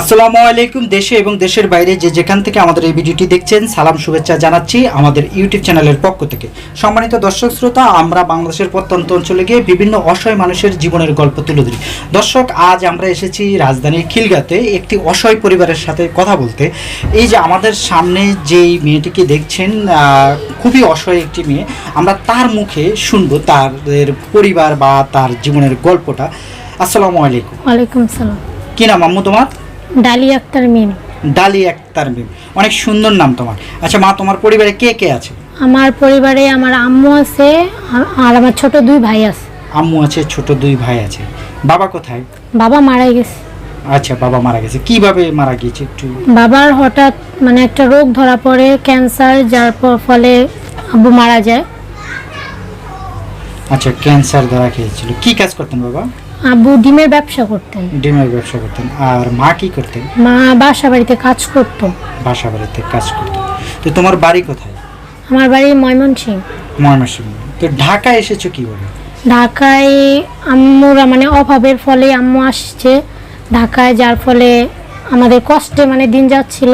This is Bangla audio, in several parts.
আসসালামু আলাইকুম দেশে এবং দেশের বাইরে যে যেখান থেকে আমাদের এই ভিডিওটি দেখছেন সালাম শুভেচ্ছা জানাচ্ছি আমাদের ইউটিউব চ্যানেলের পক্ষ থেকে। সম্মানিত দর্শক শ্রোতা আমরা বাংলাদেশের প্রত্যন্ত অঞ্চলে গিয়ে বিভিন্ন অসহায় মানুষের জীবনের গল্প তুলে ধরি। দর্শক আজ আমরা এসেছি রাজধানীর খিলগাতে একটি অসহায় পরিবারের সাথে কথা বলতে। এই যে আমাদের সামনে যেই মেয়েটিকে দেখছেন খুবই অসহায় একটি মেয়ে আমরা তার মুখে শুনব তাদের পরিবার বা তার জীবনের গল্পটা। আসসালামু আলাইকুম। ওয়ালাইকুম সালাম। কি নাম আম্মু তোমার? ডালি আক্তার মিম। ডালি আক্তার মিম। অনেক সুন্দর নাম তোমার। আচ্ছা মা তোমার পরিবারে কে কে আছে? আমার পরিবারে আমার আম্মু আছে আর- আমার ছোট দুই ভাই আছে। আম্মু আছে ছোট দুই ভাই আছে। বাবা কোথায়? বাবা মারা গেছে। আচ্ছা বাবা মারা গেছে। কীভাবে মারা গিয়েছে একটু? বাবার হঠাৎ মানে একটা রোগ ধরা পড়ে ক্যান্সার যার ফলে আব্বু মারা যায়। আচ্ছা ক্যান্সার ধরা খেয়েছিল। কি কাজ করতেন বাবা? আব্বু ডিমের ব্যবসা করতেন। ডিমের ব্যবসা করতেন। আর মা কি করতেন? মা বাসা বাড়িতে কাজ করতো। বাসা বাড়িতে কাজ করতেন তো তোমার বাড়ি কোথায়? আমার বাড়ি ময়মনসিং ময়মনসিংহ। তো ঢাকা এসেছ কীভাবে ঢাকায় আম্মুরা মানে অভাবের ফলে আম্মু আসছে। ঢাকায় যার ফলে আমাদের কষ্টে মানে দিন যাচ্ছিল।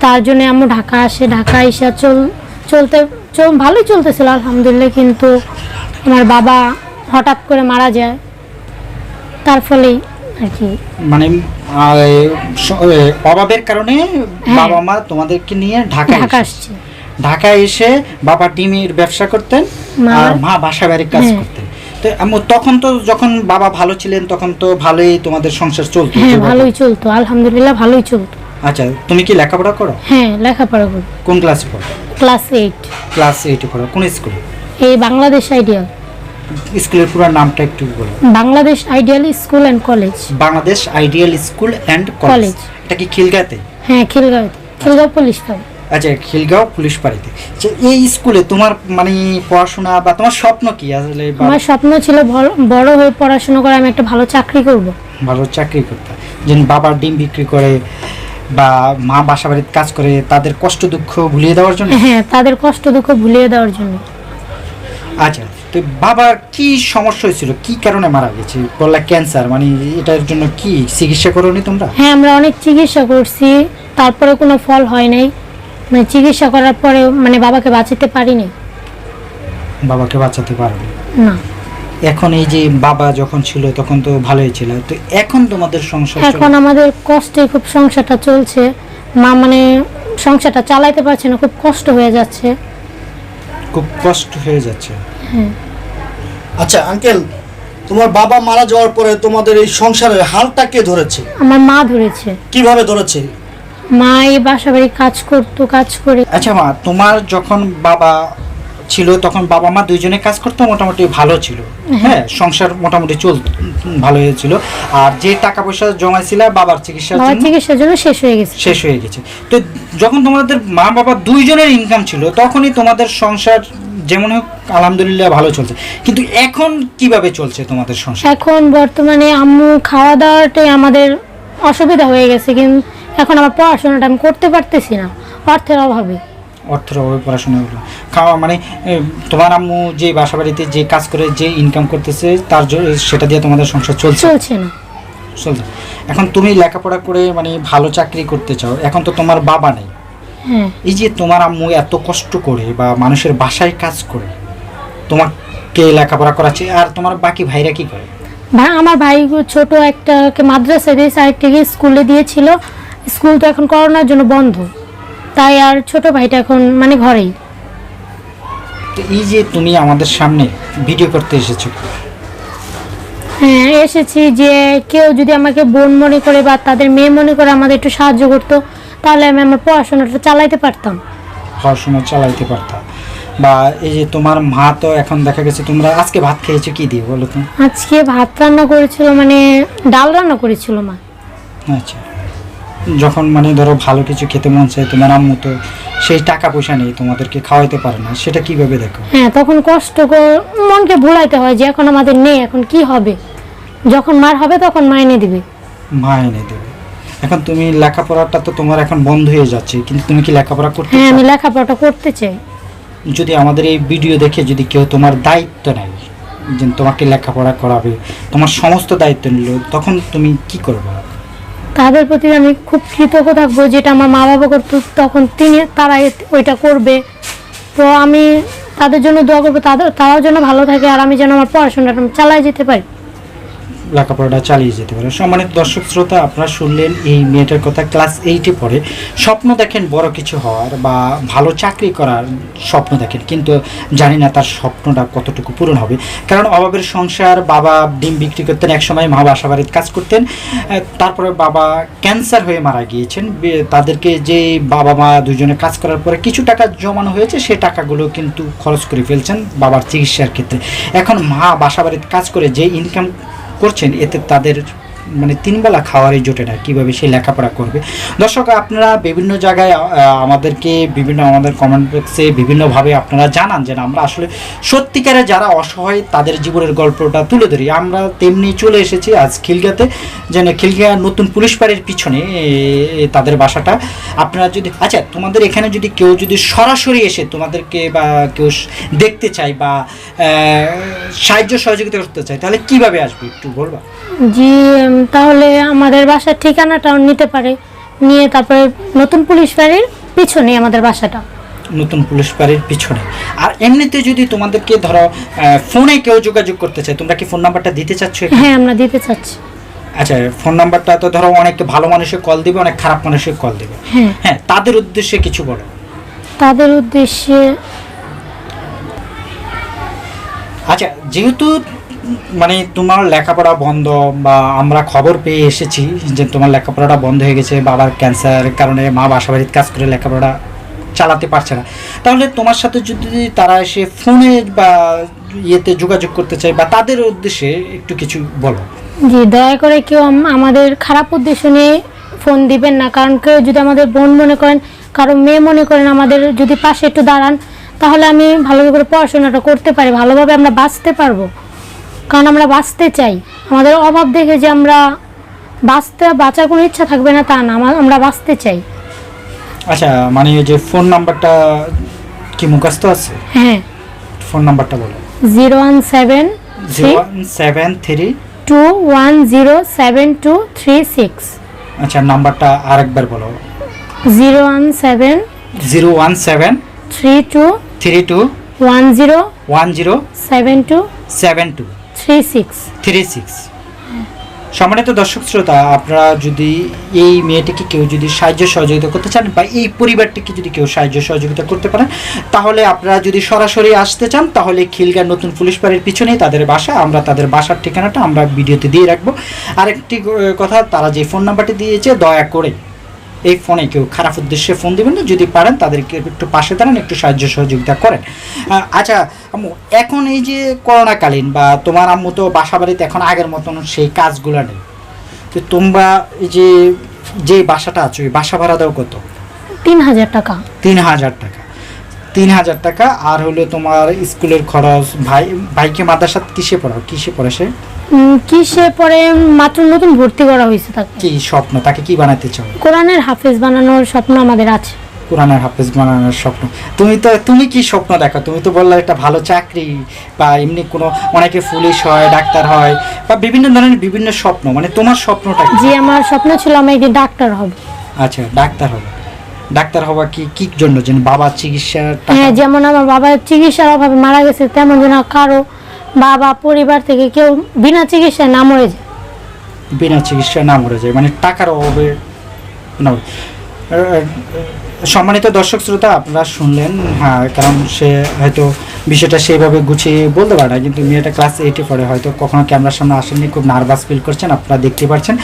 তার জন্য আম্মু ঢাকা আসে। ঢাকা এসে চল চলতে চল ভালোই চলতেছিল আলহামদুলিল্লাহ। কিন্তু আমার বাবা হঠাৎ করে মারা যায়। তার ফলেই আর কি। মানে অভাবের কারণে বাবা মা তোমাদেরকে নিয়ে ঢাকা ঢাকা আসছে। ঢাকায় এসে বাবা ডিমের ব্যবসা করতেন আর মা বাসা বাড়ির কাজ হ্যাঁ। করতেন। তো তখন তো যখন বাবা ভালো ছিলেন তখন তো ভালোই তোমাদের সংসার চলতো। হ্যাঁ। ভালোই চলতো। আলহামদুলিল্লাহ ভালোই চলতো। আচ্ছা তুমি কি লেখাপড়া করো? হ্যাঁ লেখাপড়া করি। কোন ক্লাসে পড়ো? Class eight. ক্লাস এইটে পড়ো। কোন স্কুলে এই বাংলাদেশ আইডিয়াল। স্কুলের পুরো নামটা একটু বলো Bangladesh ideal school and college. Bangladesh ideal school and college. এটা কি খিলগাতে হ্যাঁ খিলগাঁওতে খিলগাঁও পুলিশ পাবে আচ্ছা খিলগাঁও পুলিশ বাড়িতে আচ্ছা, এই স্কুলে তোমার মানে পড়াশোনা বা তোমার স্বপ্ন কি? আসলে আমার স্বপ্ন ছিল বড়- বড় হয়ে পড়াশোনা করে আমি একটা ভালো চাকরি করব। ভালো চাকরি করতে। যেন বাবার ডিম বিক্রি করে বা মা বাসা বাড়িতে কাজ করে তাদের কষ্ট দুঃখ ভুলিয়ে দেওয়ার জন্য? হ্যাঁ তাদের কষ্ট দুঃখ ভুলিয়ে দেওয়ার জন্য। আচ্ছা তো বাবার কি সমস্যা হয়েছিল? কি কারণে মারা গেছে? বললা ক্যান্সার মানে এটার জন্য কি চিকিৎসা করোনি তোমরা? হ্যাঁ আমরা অনেক চিকিৎসা করছি তারপরে কোনো ফল হয় নাই। মানে চিকিৎসা করার পরে মানে বাবাকে বাঁচাতে পারিনি। বাবাকে বাঁচাতে পারোনি? না। এখন এই যে বাবা যখন ছিল তখন তো ভালোই ছিল। তো এখন তোমাদের সংসার এখন আমাদের কষ্টে খুব সংসারটা চলছে। মা মানে সংসারটা চালাইতে পারছে না খুব কষ্ট হয়ে যাচ্ছে। খুব কষ্ট হয়ে যাচ্ছে। আচ্ছা আঙ্কেল তোমার বাবা মারা যাওয়ার পরে তোমাদের এই সংসারের হালটা কে ধরেছে? আমার মা ধরেছে। কীভাবে ধরেছে? মা এই বাসা বাড়ি কাজ করতো কাজ করে। আচ্ছা মা তোমার যখন বাবা ছিল তখন বাবা মা দুইজনে কাজ করতো মোটামুটি ভালো ছিল। হ্যাঁ। সংসার মোটামুটি চল ভালো হয়েছিল। আর যে টাকা পয়সা জমাইছিল বাবার চিকিৎসার জন্য চিকিৎসার জন্য শেষ হয়ে গেছে। শেষ হয়ে গেছে। তো যখন তোমাদের মা বাবা দুইজনের ইনকাম ছিল তখনই তোমাদের সংসার যেমন হোক আলহামদুলিল্লাহ ভালো চলছে। কিন্তু এখন কীভাবে চলছে তোমাদের সংসার? এখন বর্তমানে আম্মু খাওয়া দাওয়াটাই আমাদের অসুবিধা হয়ে গেছে কিন্তু এখন আমার পড়াশোনাটা আমি করতে পারতেছি না অর্থের অভাবে। অর্থের অভাবে পড়াশোনা হলো। খাওয়া মানে তোমার আম্মু যে বাসা বাড়িতে যে কাজ করে যে ইনকাম করতেছে তার জন্য সেটা দিয়ে তোমাদের সংসার চলছে? চলছে না। চলছে। এখন তুমি লেখাপড়া করে মানে ভালো চাকরি করতে চাও এখন তো তোমার বাবা নেই। হ্যাঁ। এই যে তোমার আম্মু এত কষ্ট করে বা মানুষের বাসায় কাজ করে তোমাকে লেখাপড়া করাচ্ছে আর তোমার বাকি ভাইরা কি করে? ভাই আমার ভাই ছোট একটাকে মাদ্রাসা দিয়েছে আরেকটাকে স্কুলে দিয়েছিল। স্কুল তো এখন করোনার জন্য বন্ধ। তাই আর ছোট ভাইটা এখন মানে ঘরেই। তো এই যে তুমি আমাদের সামনে ভিডিও করতে এসেছ। হ্যাঁ এসেছি যে কেউ যদি আমাকে বোন মনে করে বা তাদের মেয়ে মনে করে আমাদের একটু সাহায্য করতো তাহলে আমি আমার পড়াশোনাটা চালাইতে পারতাম। পড়াশোনা চালাইতে পারতা বা এই যে তোমার মা তো এখন দেখা গেছে তোমরা আজকে ভাত খেয়েছো কি দিয়ে বলো তো? আজকে ভাত রান্না করেছিল মানে ডাল রান্না করেছিল মা। আচ্ছা। যখন মানে ধরো ভালো কিছু খেতে মন চায় তোমার আম্মু তো সেই টাকা পয়সা নেই তোমাদেরকে খাওয়াইতে পারে না সেটা কীভাবে দেখো? হ্যাঁ তখন কষ্ট মনকে ভুলাইতে হয় যে এখন আমাদের নেই এখন কি হবে? যখন মার হবে তখন মা এনে দিবে। মা এনে দেবে। এখন তুমি লেখাপড়াটা তো তোমার এখন বন্ধ হয়ে যাচ্ছে কিন্তু তুমি কি লেখাপড়া করতে হ্যাঁ আমি লেখাপড়াটা করতে চাই। যদি আমাদের এই ভিডিও দেখে যদি কেউ তোমার দায়িত্ব নেয়, যে তোমাকে লেখাপড়া করাবে, তোমার সমস্ত দায়িত্ব নিল, তখন তুমি কি করবে? তাদের প্রতি আমি খুব কৃতজ্ঞ থাকব, যেটা আমার মা বাবা করতো, তখন তিনি তারা ওইটা করবে। তো আমি তাদের জন্য দোয়া করব, তাদের, তারাও যেন ভালো থাকে, আর আমি যেন আমার পড়াশোনাটা চালায় যেতে পারি। লেখাপড়াটা চালিয়ে যেতে পারে। সম্মানিত দর্শক, শ্রোতা, আপনারা শুনলেন এই মেয়েটার কথা ক্লাস এইটে পড়ে। স্বপ্ন দেখেন বড় কিছু হওয়ার বা ভালো চাকরি করার স্বপ্ন দেখেন, কিন্তু জানি না তার স্বপ্নটা কতটুকু পূরণ হবে। কারণ অভাবের সংসার, বাবা ডিম বিক্রি করতেন, একসময় মা বাসা বাড়িতে কাজ করতেন তারপরে বাবা ক্যান্সার হয়ে মারা গিয়েছেন। তাদেরকে যে বাবা মা দুজনে কাজ করার পরে কিছু টাকা জমানো হয়েছে, সে টাকাগুলো কিন্তু খরচ করে ফেলছেন বাবার চিকিৎসার ক্ষেত্রে। এখন মা বাসা বাড়িতে কাজ করে যে ইনকাম করছেন এতে তাদের মানে তিনবেলা খাওয়ারই জোটে না কীভাবে সে লেখাপড়া করবে। দর্শক, আপনারা বিভিন্ন জায়গায় আমাদেরকে বিভিন্ন, আমাদের কমেন্ট বক্সে বিভিন্নভাবে আপনারা জানান যে আমরা আসলে সত্যিকারে যারা অসহায়, তাদের জীবনের গল্পটা তুলে ধরি। আমরা তেমনি চলে এসেছি আজ খিলগাতে, যেন খিলগা নতুন পুলিশ বাড়ির পিছনে তাদের বাসাটা। আপনারা যদি আচ্ছা তোমাদের এখানে যদি কেউ যদি সরাসরি এসে তোমাদেরকে বা কেউ দেখতে চায় বা সাহায্য সহযোগিতা করতে চায়, তাহলে কীভাবে আসবে একটু বলবা? জি তাহলে আমাদের বাসার ঠিকানাটাও নিতে পারে। নিয়ে তারপরে নতুন পুলিশ বাড়ির পিছনে আমাদের বাসাটা। নতুন পুলিশ বাড়ির পিছনে। আর এমনিতে যদি তোমাদেরকে ধরো ফোনে কেউ যোগাযোগ করতে চায় তোমরা কি ফোন নাম্বারটা দিতে চাচ্ছ হ্যাঁ আমরা দিতে চাচ্ছি। আচ্ছা ফোন নাম্বারটা তো ধরো অনেক ভালো মানুষের কল দিবে অনেক খারাপ মানুষের কল দিবে। হ্যাঁ। হ্যাঁ তাদের উদ্দেশ্যে কিছু বলো। তাদের উদ্দেশ্যে আচ্ছা যেহেতু মানে তোমার লেখাপড়া বন্ধ বা আমরা খবর পেয়ে এসেছি যে তোমার লেখাপড়াটা বন্ধ হয়ে গেছে, বাবার ক্যান্সার কারণে মা বাসা বাড়িতে কাজ করে লেখাপড়া চালাতে পারছে না। তাহলে তোমার সাথে যদি তারা এসে ফোনে বা ইয়েতে যোগাযোগ করতে চায় বা তাদের উদ্দেশ্যে একটু কিছু বলো। জি, দয়া করে কেউ আমাদের খারাপ উদ্দেশ্য নিয়ে ফোন দিবেন না, কারণ কেউ যদি আমাদের বোন মনে করেন, কারও মেয়ে মনে করেন আমাদের যদি পাশে একটু দাঁড়ান, তাহলে আমি ভালোভাবে পড়াশোনাটা করতে পারি, ভালোভাবে আমরা বাঁচতে পারব। কারণ আমরা বাঁচতে চাই। আমাদের অভাব দেখে যে আমরা বাঁচতে বাঁচার কোনো ইচ্ছা থাকবে না তা না আমরা বাঁচতে চাই। আচ্ছা মানে এই যে ফোন নাম্বারটা কি মুখস্থ আছে? হ্যাঁ। ফোন নাম্বারটা বলো। Zero one seven seven three two one zero seven two three six. আচ্ছা নাম্বারটা আরেকবার বলো। Zero one seven zero one seven three two three two one zero one zero seven two seven two. Three six. Three six. সম্মানিত দর্শক শ্রোতা, আপনারা যদি এই মেয়েটিকে কেউ যদি সাহায্য সহযোগিতা করতে চান বা এই পরিবারটিকে যদি কেউ সাহায্য সহযোগিতা করতে পারেন, তাহলে আপনারা যদি সরাসরি আসতে চান, তাহলে খিলগার নতুন পুলিশ বাড়ির পিছনেই তাদের বাসা, আমরা তাদের বাসার ঠিকানাটা আমরা ভিডিওতে দিয়ে রাখব। আরেকটি কথা, তারা যে ফোন নাম্বারটি দিয়েছে, দয়া করে এই ফোনে কেউ খারাপ উদ্দেশ্যে ফোন দিবেন না যদি পারেন তাদেরকে একটু পাশে দাঁড়ান একটু সাহায্য সহযোগিতা করেন। আচ্ছা আম্মু এখন এই যে করোনাকালীন বা তোমার আম্মু তো বাসা বাড়িতে এখন আগের মতন সেই কাজগুলো নেই। তো তোমরা এই যে যে বাসাটা আছো এই বাসা ভাড়া দাও কত? তিন হাজার টাকা। তিন হাজার টাকা। তিন হাজার টাকা আর হলো তোমার স্কুলের খরচ ভাই ভাইকে মাদ্রাসা কিসে পড়াও? কিসে পড়ে সে? কিসে পরে মাত্র নতুন ভর্তি করা হয়েছে তাকে। কি স্বপ্ন? তাকে কি বানাতে চাও? কোরআনের হাফেজ বানানোর স্বপ্ন আমাদের আছে। কোরআনের হাফেজ বানানোর স্বপ্ন। তুমি তো তুমি কি স্বপ্ন দেখো? তুমি তো বললে একটা ভালো চাকরি বা এমনি কোনো অনেকে পুলিশ হয় ডাক্তার হয় বা বিভিন্ন ধরনের বিভিন্ন স্বপ্ন। মানে তোমার স্বপ্নটা কি? যে আমার স্বপ্ন ছিল আমি একদিন ডাক্তার হব। আচ্ছা ডাক্তার হবে। ডাক্তার হওয়া কি কি জন্য? যেন বাবার চিকিৎসা হ্যাঁ যেমন আমার বাবার চিকিৎসার অভাবে মারা গেছে তেমন যেন কারও বাবা পরিবার থেকে কেউ বিনা চিকিৎসায় না মরে যায়। বিনা চিকিৎসায় না মরে যায় মানে টাকার অভাবে না সম্মানিত দর্শক শ্রোতা, আপনারা শুনলেন হ্যাঁ কারণ সে হয়তো বিষয়টা সেইভাবে গুছিয়ে বলতে পারে না, কিন্তু মেয়েটা ক্লাস এইটে পড়ে, হয়তো কখনো ক্যামেরার সামনে আসেননি, খুব নার্ভাস ফিল করছেন, আপনারা দেখতে পাচ্ছেন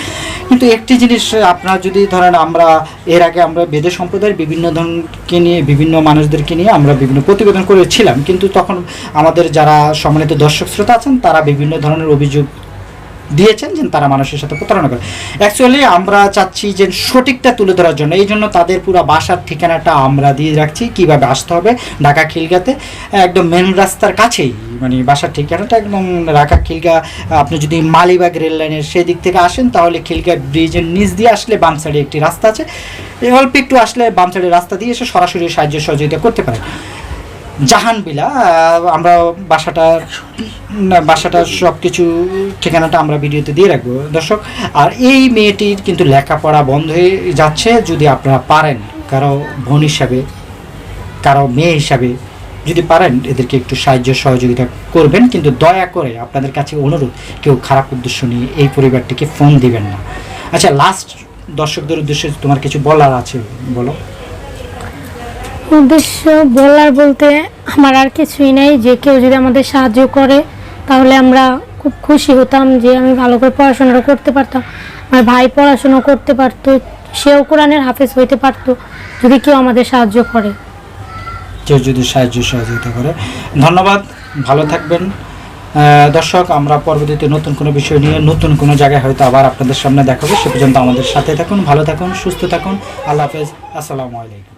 কিন্তু একটি জিনিস, আপনারা যদি ধরেন আমরা, এর আগে আমরা বেদে সম্প্রদায়ের বিভিন্ন ধরনকে নিয়ে, বিভিন্ন মানুষদেরকে নিয়ে আমরা বিভিন্ন প্রতিবেদন করেছিলাম, কিন্তু তখন আমাদের যারা সম্মানিত দর্শক শ্রোতা আছেন, তারা বিভিন্ন ধরনের অভিযোগ দিয়েছেন যে তারা মানুষের সাথে প্রতারণা করে। অ্যাকচুয়ালি আমরা চাচ্ছি যে সঠিকটা তুলে ধরার জন্য। এই জন্য তাদের পুরো বাসার ঠিকানাটা আমরা দিয়ে রাখছি। কীভাবে আসতে হবে? ঢাকা খিলগাতে, একদম মেন রাস্তার কাছেই। মানে বাসার ঠিকানাটা একদম ঢাকা খিলগা। আপনি যদি মালিবাগ রেল লাইনের সেদিক থেকে আসেন, তাহলে খিলগা ব্রিজের নিচ দিয়ে আসলে বাম সাইডে একটি রাস্তা আছে। অল্প একটু আসলে বাম সাইডের রাস্তা দিয়ে এসে সরাসরি সাহায্য সহযোগিতা করতে পারেন। জাহান বিলা আমরা বাসাটা বাসাটা সব কিছু ঠিকানাটা আমরা ভিডিওতে দিয়ে রাখব। দর্শক, আর এই মেয়েটির কিন্তু লেখাপড়া বন্ধ হয়ে যাচ্ছে যদি আপনারা পারেন, কারও বোন হিসাবে, কারও মেয়ে হিসাবে যদি পারেন, এদেরকে একটু সাহায্য সহযোগিতা করবেন। কিন্তু দয়া করে আপনাদের কাছে অনুরোধ, কেউ খারাপ উদ্দেশ্য নিয়ে এই পরিবারটিকে ফোন দিবেন না। আচ্ছা লাস্ট দর্শকদের উদ্দেশ্যে তোমার কিছু বলার আছে, বলো। উদ্দেশ্য বলার বলতে আমার আর কিছুই নাই। যে কেউ যদি আমাদের সাহায্য করে, তাহলে আমরা খুব খুশি হতাম যে আমি ভালো করে পড়াশোনাটা করতে পারতাম। আমার ভাই পড়াশোনা করতে পারতো, সেও কোরআনের হাফেজ হইতে পারতো, যদি কেউ আমাদের সাহায্য করে। কেউ যদি সাহায্য সহযোগিতা করে। ধন্যবাদ, ভালো থাকবেন। দর্শক, আমরা পরবর্তীতে নতুন কোনো বিষয় নিয়ে নতুন কোনো জায়গায় হয়তো আবার আপনাদের সামনে দেখাবো। সে পর্যন্ত আমাদের সাথে থাকুন, ভালো থাকুন, সুস্থ থাকুন। আল্লাহ হাফেজ, আসসালামু আলাইকুম।